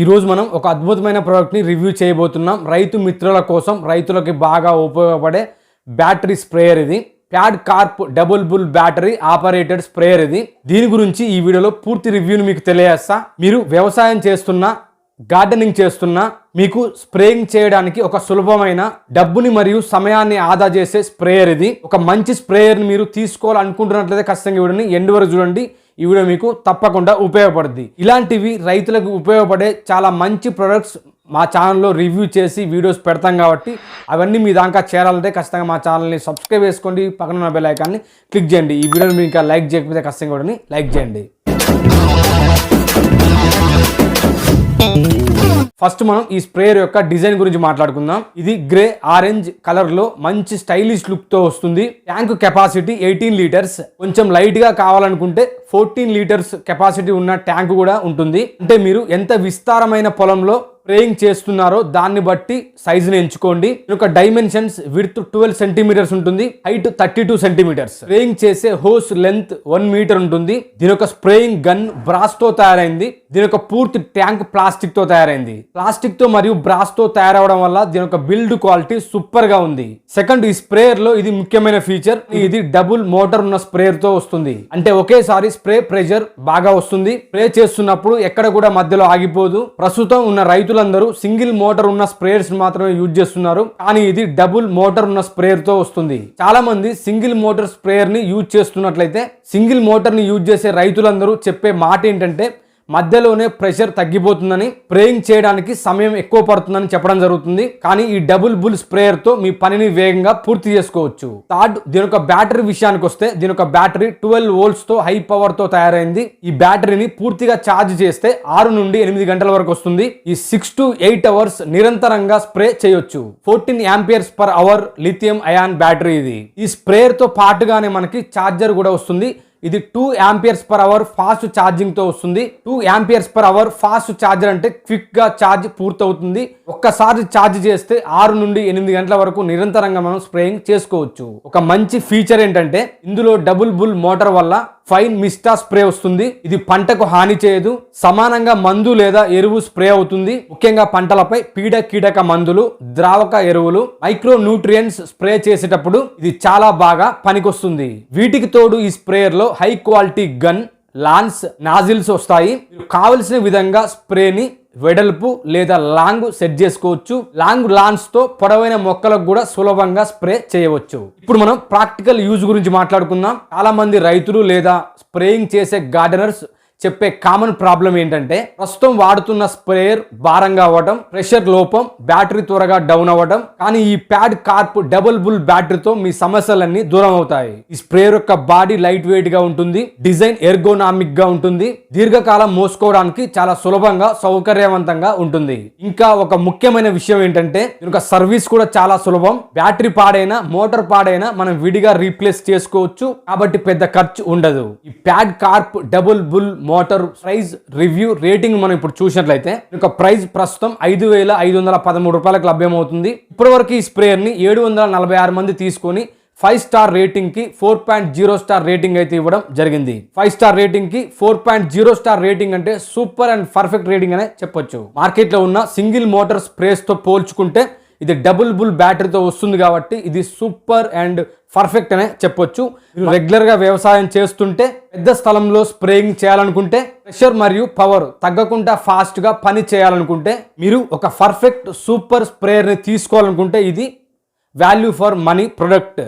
ఈరోజు మనం ఒక అద్భుతమైన ప్రోడక్ట్ని రివ్యూ చేయబోతున్నాం. రైతు మిత్రుల కోసం రైతులకి బాగా ఉపయోగపడే బ్యాటరీ స్ప్రేయర్ ఇది. Padcarp double bull battery operated sprayer ఇది. దీని గురించి ఈ వీడియోలో పూర్తి రివ్యూని మీకు తెలియజేస్తా. మీరు వ్యవసాయం చేస్తున్నా గార్డెనింగ్ చేస్తున్నా మీకు స్ప్రేయింగ్ చేయడానికి ఒక సులభమైన డబ్బుని మరియు సమయాన్ని ఆదా చేసే స్ప్రేయర్ ఇది. ఒక మంచి స్ప్రేయర్ని మీరు తీసుకోవాలనుకుంటున్నట్లయితే ఖచ్చితంగా ఈ వీడియోని ఎండ్ వరకు చూడండి. ఈ వీడియో మీకు తప్పకుండా ఉపయోగపడుద్ది. ఇలాంటివి రైతులకు ఉపయోగపడే చాలా మంచి ప్రొడక్ట్స్ మా ఛానల్లో రివ్యూ చేసి వీడియోస్ పెడతాం కాబట్టి అవన్నీ మీ దాకా చేరాలంటే ఖచ్చితంగా మా ఛానల్ని సబ్స్క్రైబ్ చేసుకోండి. పక్కన ఉన్న బెల్ ఐకాన్ని క్లిక్ చేయండి. ఈ వీడియోని మీరు ఇంకా లైక్ చేయకపోతే ఖచ్చితంగా కూడా లైక్ చేయండి. ఫస్ట్ మనం ఈ స్ప్రేయర్ యొక్క డిజైన్ గురించి మాట్లాడుకుందాం. ఇది గ్రే ఆరెంజ్ కలర్లో మంచి స్టైలిష్ లుక్తో వస్తుంది. Tank capacity eighteen litres. కొంచెం లైట్గా కావాలనుకుంటే ఫోర్టీన్ లీటర్స్ కెపాసిటీ ఉన్న ట్యాంక్ కూడా ఉంటుంది. అంటే మీరు ఎంత విస్తారమైన పొలంలో స్ప్రేయింగ్ చేస్తున్నారో దాన్ని బట్టి సైజుని ఎంచుకోండి. ఒక యొక్క డైమెన్షన్స్ విడ్త్ ట్వెల్వ్ సెంటీమీటర్స్ ఉంటుంది. Height thirty two centimetres spraying చేసే హోస్ లెంత్ వన్ మీటర్ ఉంటుంది. దీని యొక్క స్ప్రేయింగ్ గన్ బ్రాస్తో తయారైంది. దీని యొక్క పూర్తి ట్యాంక్ ప్లాస్టిక్తో తయారైంది. ప్లాస్టిక్తో మరియు బ్రాస్తో తయారవడం వల్ల దీని యొక్క బిల్డ్ క్వాలిటీ సూపర్గా ఉంది. సెకండ్ ఈ స్ప్రేయర్లో ఇది ముఖ్యమైన ఫీచర్ ఇది డబుల్ మోటార్ ఉన్న స్ప్రేయర్తో వస్తుంది. అంటే ఒకేసారి స్ప్రే ప్రెషర్ బాగా వస్తుంది. స్ప్రే చేస్తున్నప్పుడు ఎక్కడ కూడా మధ్యలో ఆగిపోదు. ప్రస్తుతం ఉన్న రైతులందరూ సింగిల్ మోటార్ ఉన్న స్ప్రేయర్స్ మాత్రమే యూజ్ చేస్తున్నారు. కానీ ఇది డబుల్ మోటార్ ఉన్న స్ప్రేయర్తో వస్తుంది. చాలా మంది సింగిల్ మోటార్ స్ప్రేయర్ని యూజ్ చేస్తున్నట్లయితే సింగిల్ మోటార్ని యూజ్ చేసే రైతులందరూ చెప్పే మాట ఏంటంటే మధ్యలోనే ప్రెషర్ తగ్గిపోతుందని స్ప్రేయింగ్ చేయడానికి సమయం ఎక్కువ పడుతుందని చెప్పడం జరుగుతుంది. కానీ ఈ డబుల్ బుల్ స్ప్రేయర్తో మీ పనిని వేగంగా పూర్తి చేసుకోవచ్చు. థర్డ్ దీని యొక్క బ్యాటరీ విషయానికి వస్తే దీని యొక్క బ్యాటరీ ట్వెల్వ్ వోల్ట్స్తో హై పవర్తో తయారైంది. ఈ బ్యాటరీని పూర్తిగా ఛార్జ్ చేస్తే ఆరు నుండి ఎనిమిది గంటల వరకు వస్తుంది. ఈ సిక్స్ టు ఎయిట్ అవర్స్ నిరంతరంగా స్ప్రే చేయొచ్చు. Fourteen amperes per hour lithium ion battery ఇది. ఈ స్ప్రేయర్తో పాటుగానే మనకి ఛార్జర్ కూడా వస్తుంది. ఇది two amperes per hour fast ఛార్జింగ్తో వస్తుంది. Two amperes per hour fast charger అంటే క్విక్గా ఛార్జ్ పూర్తవుతుంది. ఒక్కసారి ఛార్జ్ చేస్తే ఆరు నుండి ఎనిమిది గంటల వరకు నిరంతరంగా మనం స్ప్రేయింగ్ చేసుకోవచ్చు. ఒక మంచి ఫీచర్ ఏంటంటే ఇందులో డబుల్ బుల్ మోటార్ వల్ల ఫైన్ మిస్టా స్ప్రే వస్తుంది. ఇది పంటకు హాని చేయదు. సమానంగా మందు లేదా ఎరువు స్ప్రే అవుతుంది. ముఖ్యంగా పంటలపై పీడ కీటక మందులు ద్రావక ఎరువులు మైక్రో న్యూట్రియన్స్ స్ప్రే చేసేటప్పుడు ఇది చాలా బాగా పనికొస్తుంది. వీటికి తోడు ఈ స్ప్రేయర్లో high quality gun lance nozzles వస్తాయి. కావలసిన విధంగా స్ప్రేని వెడల్పు లేదా లాంగ్ సెట్ చేసుకోవచ్చు. లాంగ్ లాన్స్తో పొడవైన మొక్కలకు కూడా సులభంగా స్ప్రే చేయవచ్చు. ఇప్పుడు మనం ప్రాక్టికల్ యూజ్ గురించి మాట్లాడుకుందాం. చాలా మంది రైతులు లేదా స్ప్రేయింగ్ చేసే గార్డెనర్స్ చెప్పే కామన్ ప్రాబ్లం ఏంటంటే ప్రస్తుతం వాడుతున్న స్ప్రేయర్ భారంగా అవ్వడం ప్రెషర్ లోపం బ్యాటరీ త్వరగా డౌన్ అవ్వడం కానీ ఈ ప్యాడ్ కార్ప్ డబుల్ బుల్ బ్యాటరీతో మీ సమస్యలన్నీ దూరం అవుతాయి. ఈ స్ప్రేయర్ యొక్క బాడీ లైట్ వెయిట్గా ఉంటుంది డిజైన్ ఎర్గోనామిక్గా ఉంటుంది దీర్ఘకాలం మోసుకోవడానికి చాలా సులభంగా సౌకర్యవంతంగా ఉంటుంది. ఇంకా ఒక ముఖ్యమైన విషయం ఏంటంటే దీని సర్వీస్ కూడా చాలా సులభం. బ్యాటరీ పాడైనా మోటార్ పాడైనా మనం విడిగా రీప్లేస్ చేసుకోవచ్చు కాబట్టి పెద్ద ఖర్చు ఉండదు. ఈ Padcarp double bull motor price review rating మనం ఇప్పుడు చూసినట్లయితే దీని యొక్క ప్రైస్ ప్రస్తుతం ఐదు వేల ఐదు వందల పదమూడు రూపాయలకు లభ్యమవుతుంది. ఇప్పటివరకు ఈ స్ప్రేయర్ని ఏడు వందల నలభై ఆరు మంది తీసుకొని five star రేటింగ్కి four point zero star rating అయితే ఇవ్వడం జరిగింది. Five star రేటింగ్కి four point zero star rating అంటే సూపర్ అండ్ పర్ఫెక్ట్ రేటింగ్ అనే చెప్పొచ్చు. మార్కెట్లో ఉన్న సింగిల్ మోటార్ స్ప్రేస్తో పోల్చుకుంటే ఇది డబుల్ బుల్ బ్యాటరీతో వస్తుంది కాబట్టి ఇది సూపర్ అండ్ పర్ఫెక్ట్ అనే చెప్పొచ్చు. రెగ్యులర్గా వ్యవసాయం చేస్తుంటే పెద్ద స్థలంలో స్ప్రేయింగ్ చేయాలనుకుంటే ప్రెషర్ మరియు పవర్ తగ్గకుండా ఫాస్ట్గా పని చేయాలనుకుంటే మీరు ఒక పర్ఫెక్ట్ సూపర్ స్ప్రేయర్ని తీసుకోవాలనుకుంటే ఇది వాల్యూ ఫర్ మనీ ప్రొడక్ట్.